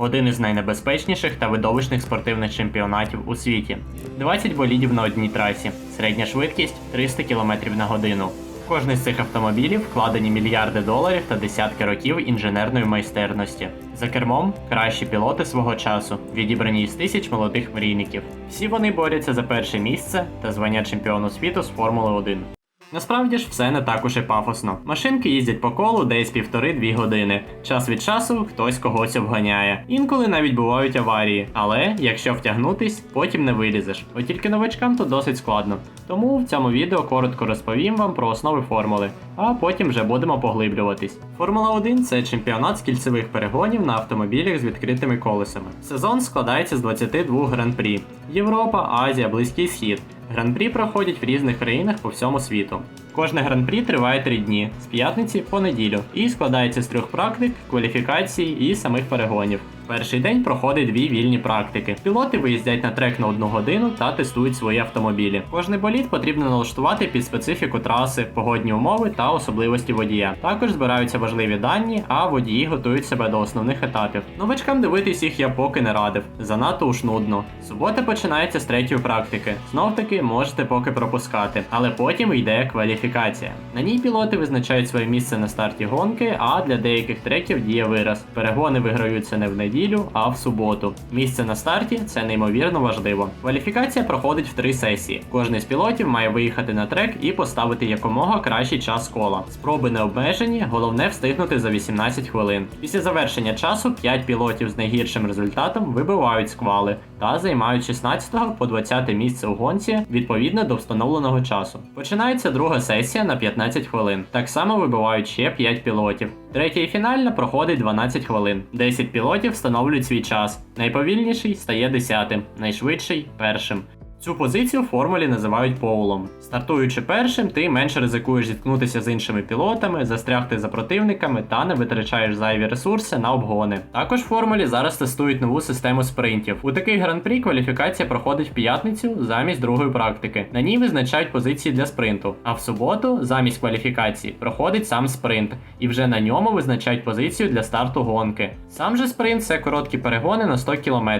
один із найнебезпечніших та видовищних спортивних чемпіонатів у світі. 20 болідів на одній трасі, середня швидкість 300 км на годину. Кожний з цих автомобілів вкладені мільярди доларів та десятки років інженерної майстерності. За кермом кращі пілоти свого часу, відібрані із тисяч молодих мрійників. Всі вони борються за перше місце та звання чемпіону світу з Формули 1. Насправді ж все не так і пафосно. Машинки їздять по колу десь півтори-дві години. Час від часу хтось когось обганяє. Інколи навіть бувають аварії. Але якщо втягнутись, потім не вилізеш. От тільки новачкам то досить складно. Тому в цьому відео коротко розповім вам про основи формули, а потім вже будемо поглиблюватись. Формула 1 це чемпіонат з кільцевих перегонів на автомобілях з відкритими колесами. Сезон складається з 22 гран-прі: Європа, Азія, Близький Схід. Гран-прі проходять в різних країнах по всьому світу. Кожне гран-прі триває три дні з п'ятниці по неділю і складається з трьох практик, кваліфікацій і самих перегонів. Перший день проходить дві вільні практики. Пілоти виїздять на трек на одну годину та тестують свої автомобілі. Кожний болід потрібно налаштувати під специфіку траси, погодні умови та особливості водія. Також збираються важливі дані, а водії готують себе до основних етапів. Новачкам дивитись їх я поки не радив. Занадто уж нудно. Субота починається з третьої практики. Знов таки можете поки пропускати, але потім йде кваліфікація. На ній пілоти визначають своє місце на старті гонки, а для деяких треків діє вираз. Перегони виграються не в неділю, а в суботу. Місце на старті це неймовірно важливо. Кваліфікація проходить в три сесії. Кожний з пілотів має виїхати на трек і поставити якомога кращий час кола. Спроби не обмежені, головне встигнути за 18 хвилин. Після завершення часу 5 пілотів з найгіршим результатом вибивають сквали та займають 16 по 20 місце у гонці відповідно до встановленого часу. Починається друга сесія на 15 хвилин. Так само вибивають ще 5 пілотів. Третя і фінальна проходить 12 хвилин. 10 пілотів встановлюють свій час. Найповільніший стає 10, найшвидший першим. Цю позицію в формулі називають поулом. Стартуючи першим, ти менше ризикуєш зіткнутися з іншими пілотами, застрягти за противниками та не витрачаєш зайві ресурси на обгони. Також в формулі зараз тестують нову систему спринтів. У такий гран-прі кваліфікація проходить в п'ятницю замість другої практики. На ній визначають позиції для спринту. А в суботу, замість кваліфікації, проходить сам спринт, і вже на ньому визначають позицію для старту гонки. Сам же спринт це короткі перегони на 100 км,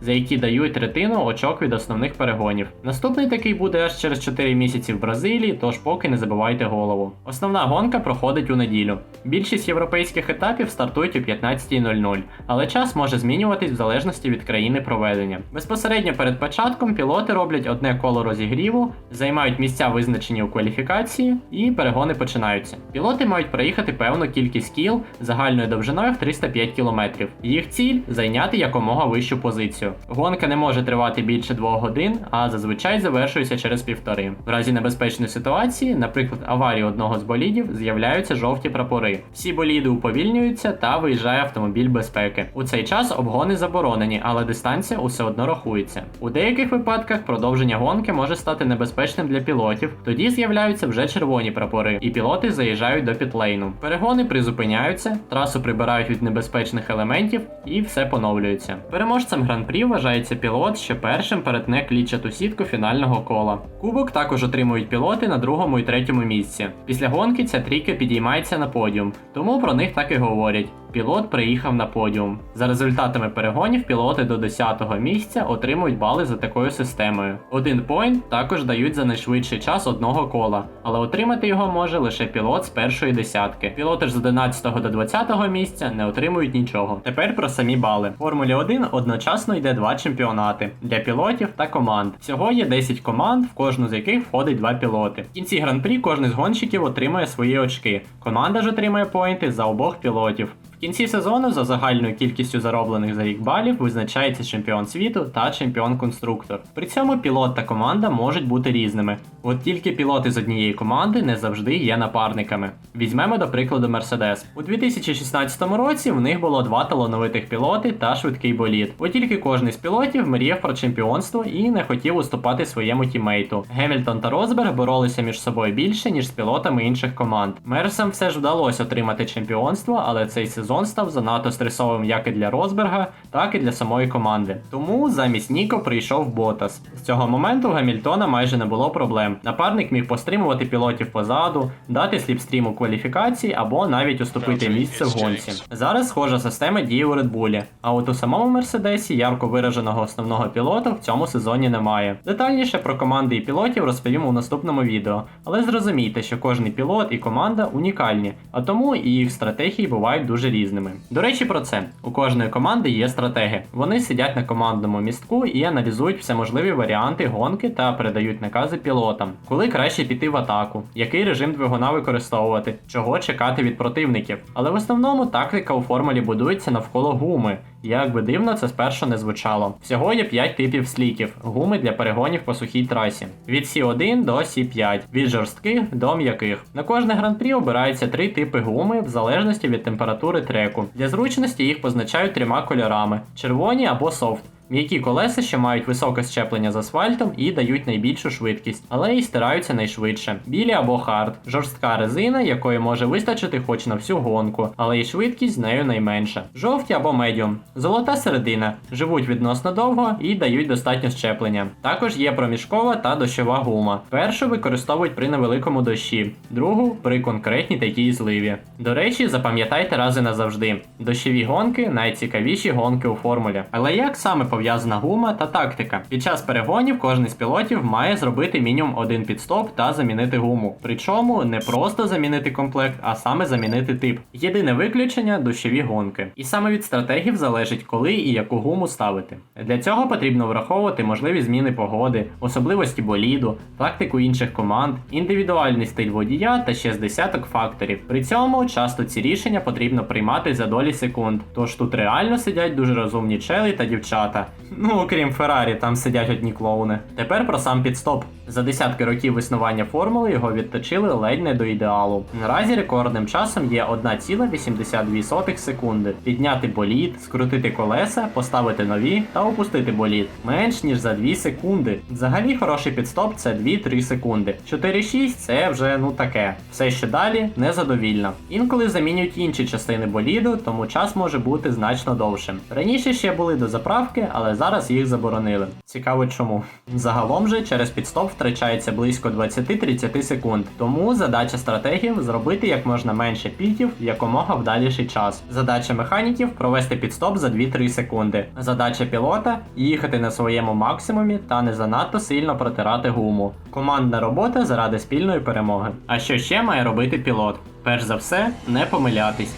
за які дають третину очок від основних перегонів. Наступний такий буде аж через 4 місяці в Бразилії, тож поки не забивайте голову. Основна гонка проходить у неділю. Більшість європейських етапів стартують о 15.00, але час може змінюватись в залежності від країни проведення. Безпосередньо перед початком пілоти роблять одне коло розігріву, займають місця визначені у кваліфікації, і перегони починаються. Пілоти мають проїхати певну кількість кіл загальною довжиною в 305 км. Їх ціль зайняти якомога вищу позицію. Гонка не може тривати більше 2 годин, а зазвичай завершується через півтори. В разі небезпечної ситуації, наприклад, аварії одного з болідів, з'являються жовті прапори. Всі боліди уповільнюються та виїжджає автомобіль безпеки. У цей час обгони заборонені, але дистанція усе одно рахується. У деяких випадках продовження гонки може стати небезпечним для пілотів. Тоді з'являються вже червоні прапори, і пілоти заїжджають до пітлейну. Перегони призупиняються, трасу прибирають від небезпечних елементів, і все поновлюється. Переможцем гран-прі вважається пілот, що першим перетне клітчату сітку фінального кола. Кубок також отримують пілоти на другому і третьому місці. Після гонки ця трійка підіймається на подіум, тому про них так і говорять. Пілот приїхав на подіум. За результатами перегонів пілоти до 10-го місця отримують бали за такою системою. Один поінт також дають за найшвидший час одного кола, але отримати його може лише пілот з першої десятки. Пілоти ж з 11 до 20 місця не отримують нічого. Тепер про самі бали. В Формулі 1 одночасно йде два чемпіонати для пілотів та команд. Всього є 10 команд, в кожну з яких входить два пілоти. В кінці гран-прі кожен з гонщиків отримує свої очки. Команда ж отримує поінти за обох пілотів. В кінці сезону за загальною кількістю зароблених за рік балів визначається чемпіон світу та чемпіон-конструктор. При цьому пілот та команда можуть бути різними. От тільки пілоти з однієї команди не завжди є напарниками. Візьмемо до прикладу Mercedes. У 2016 році в них було два талановитих пілоти та швидкий болід. От тільки кожний з пілотів мріяв про чемпіонство і не хотів уступати своєму тімейту. Гемільтон та Розберг боролися між собою більше, ніж з пілотами інших команд. Мерсам все ж вдалося отримати чемпіонство, але цей сезон сезон став занадто стресовим як і для Росберга, так і для самої команди. Тому замість Ніко прийшов Ботас. З цього моменту у Гамільтона майже не було проблем. Напарник міг постримувати пілотів позаду, дати сліпстрім у кваліфікації або навіть уступити місце в гонці. Зараз схожа система діє у Bull, а от у самому Мерседесі ярко вираженого основного пілота в цьому сезоні немає. Детальніше про команди і пілотів розповім у наступному відео, але зрозумійте, що кожний пілот і команда унікальні, а тому і їх стратегії бувають дуже різними. До речі, про це у кожної команди є стратеги. Вони сидять на командному містку і аналізують всеможливі варіанти гонки та передають накази пілотам, коли краще піти в атаку, який режим двигуна використовувати, чого чекати від противників. Але в основному тактика у формулі будується навколо гуми. Як би дивно це спершу не звучало. Всього є 5 типів сліків, гуми для перегонів по сухій трасі. Від C1 до C5, від жорстких до м'яких. На кожне гран-прі обираються три типи гуми в залежності від температури треку. Для зручності їх позначають трьома кольорами: червоні або софт. М'які колеса, що мають високе щеплення з асфальтом і дають найбільшу швидкість, але і стираються найшвидше. Білі або хард, жорстка резина, якої може вистачити хоч на всю гонку, але і швидкість з нею найменша. Жовті або медіум, золота середина, живуть відносно довго і дають достатньо щеплення. Також є проміжкова та дощова гума. Першу використовують при невеликому дощі, другу при конкретній такій зливі. До речі, запам'ятайте рази назавжди. Дощові гонки найцікавіші гонки у формулі. Але як саме пов'язана гума та тактика? Під час перегонів кожен з пілотів має зробити мінімум один підстоп та замінити гуму. Причому не просто замінити комплект, а саме замінити тип. Єдине виключення дощові гонки. І саме від стратегів залежить, коли і яку гуму ставити. Для цього потрібно враховувати можливі зміни погоди, особливості боліду, тактику інших команд, індивідуальний стиль водія та ще з десяток факторів. При цьому часто ці рішення потрібно приймати за долі секунд. Тож тут реально сидять дуже розумні чели та дівчата. Ну окрім Феррарі, там сидять одні клоуни. Тепер про сам підстоп. За десятки років існування формули його відточили ледь не до ідеалу. Наразі рекордним часом є 1,82 секунди. Підняти болід, скрутити колеса, поставити нові та опустити болід. Менш ніж за 2 секунди. Взагалі хороший підстоп це 2-3 секунди. 4-6 це вже ну таке. Все що далі незадовільно. Інколи замінюють інші частини боліду, тому час може бути значно довшим. Раніше ще були до заправки, але зараз їх заборонили. Цікаво чому. Загалом же через підстоп втрачається близько 20-30 секунд. Тому задача стратегів зробити як можна менше пітів в якомога вдаліший час. Задача механіків провести підстоп за 2-3 секунди. Задача пілота їхати на своєму максимумі та не занадто сильно протирати гуму. Командна робота заради спільної перемоги. А що ще має робити пілот? Перш за все, не помилятись.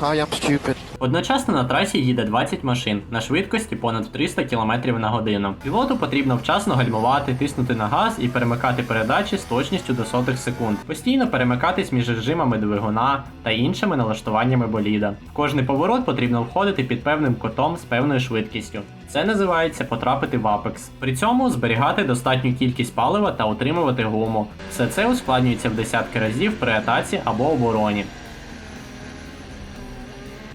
I am stupid. Одночасно на трасі їде 20 машин на швидкості понад 300 км на годину. Пілоту потрібно вчасно гальмувати, тиснути на газ і перемикати передачі з точністю до сотих секунд, постійно перемикатись між режимами двигуна та іншими налаштуваннями боліда. В кожний поворот потрібно входити під певним котом з певною швидкістю. Це називається потрапити в апекс. При цьому зберігати достатню кількість палива та утримувати гуму. Все це ускладнюється в десятки разів при атаці або обороні.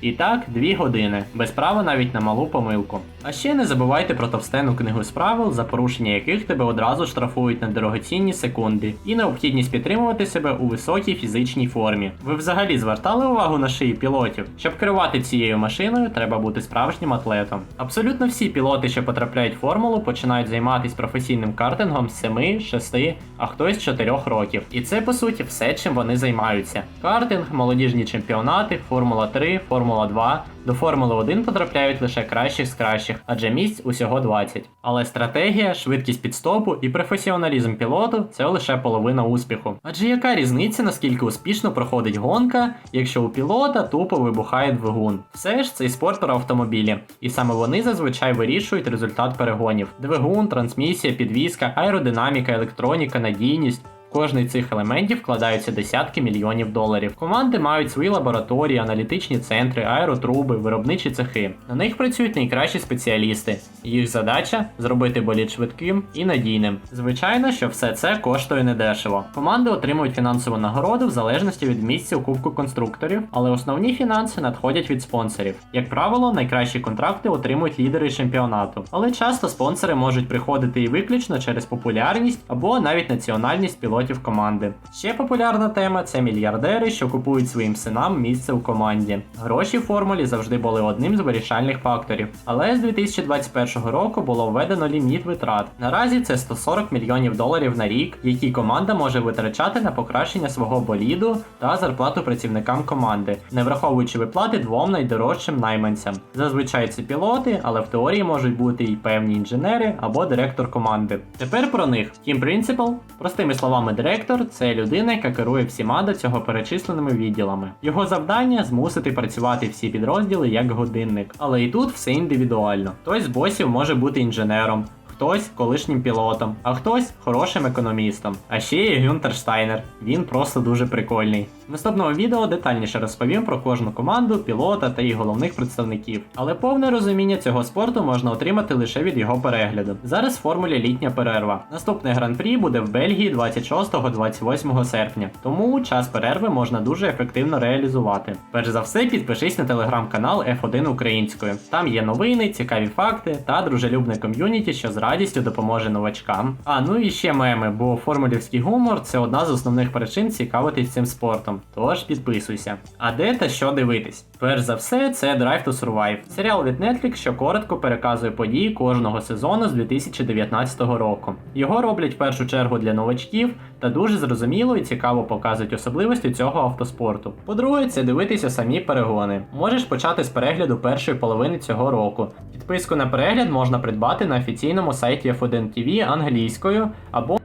І так, 2 години, без права навіть на малу помилку. А ще не забувайте про товстену книгу з правил, за порушення яких тебе одразу штрафують на дорогоцінні секунди, і необхідність підтримувати себе у високій фізичній формі. Ви взагалі звертали увагу на шиї пілотів? Щоб керувати цією машиною, треба бути справжнім атлетом. Абсолютно всі пілоти, що потрапляють в формулу, починають займатися професійним картингом з 7, 6, а хтось з 4 років. І це по суті все, чим вони займаються: картинг, молодіжні чемпіонати, Формула 3, Формула 2. До Формули 1 потрапляють лише кращих з кращих, адже місць усього 20. Але стратегія, швидкість підстопу і професіоналізм пілоту це лише половина успіху. Адже яка різниця, наскільки успішно проходить гонка, якщо у пілота тупо вибухає двигун? Все ж цей спорт про автомобілі, і саме вони зазвичай вирішують результат перегонів: двигун, трансмісія, підвізка, аеродинаміка, електроніка, надійність. Кожний з цих елементів вкладаються десятки мільйонів доларів. Команди мають свої лабораторії, аналітичні центри, аеротруби, виробничі цехи. На них працюють найкращі спеціалісти. Їх задача зробити болід швидким і надійним. Звичайно, що все це коштує недешево. Команди отримують фінансову нагороду в залежності від місця у кубку конструкторів, але основні фінанси надходять від спонсорів. Як правило, найкращі контракти отримують лідери чемпіонату, але часто спонсори можуть приходити і виключно через популярність або навіть національність пілотів пілотів команди. Ще популярна тема це мільярдери, що купують своїм синам місце у команді. Гроші в формулі завжди були одним з вирішальних факторів, але з 2021 року було введено ліміт витрат. Наразі це 140 мільйонів доларів на рік, які команда може витрачати на покращення свого боліду та зарплату працівникам команди, не враховуючи виплати двом найдорожчим найманцям. Зазвичай це пілоти, але в теорії можуть бути і певні інженери або директор команди. Тепер про них. Team Principal, простими словами, директор це людина, яка керує всіма до цього перечисленими відділами. Його завдання змусити працювати всі підрозділи як годинник. Але і тут все індивідуально. Хтось з босів може бути інженером. Хтось колишнім пілотом, а хтось хорошим економістом. А ще є Гюнтер Штайнер. Він просто дуже прикольний. В наступному відео детальніше розповім про кожну команду, пілота та їх головних представників. Але повне розуміння цього спорту можна отримати лише від його перегляду. Зараз в формулі літня перерва. Наступний гран-прі буде в Бельгії 26-28 серпня, тому час перерви можна дуже ефективно реалізувати. Перш за все, підпишись на телеграм-канал F1 українською. Там є новини, цікаві факти та дружелюбне ком'юніті, що з радістю допоможе новачкам. А ну і ще меми, бо формулівський гумор це одна з основних причин цікавитись цим спортом. Тож підписуйся. А де та що дивитись? Перш за все, це Drive to Survive, серіал від Netflix, що коротко переказує події кожного сезону з 2019 року. Його роблять в першу чергу для новачків та дуже зрозуміло і цікаво показують особливості цього автоспорту. По-друге, це дивитися самі перегони. Можеш почати з перегляду першої половини цього року. Підписку на перегляд можна придбати на офіційному сайті F1 TV англійською або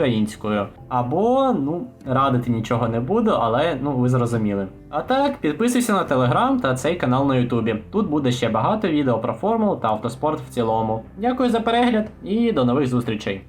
українською. Або, ну, радити нічого не буду, але ну ви зрозуміли. А так, підписуйся на телеграм та цей канал на Ютубі. Тут буде ще багато відео про формулу та автоспорт в цілому. Дякую за перегляд і до нових зустрічей.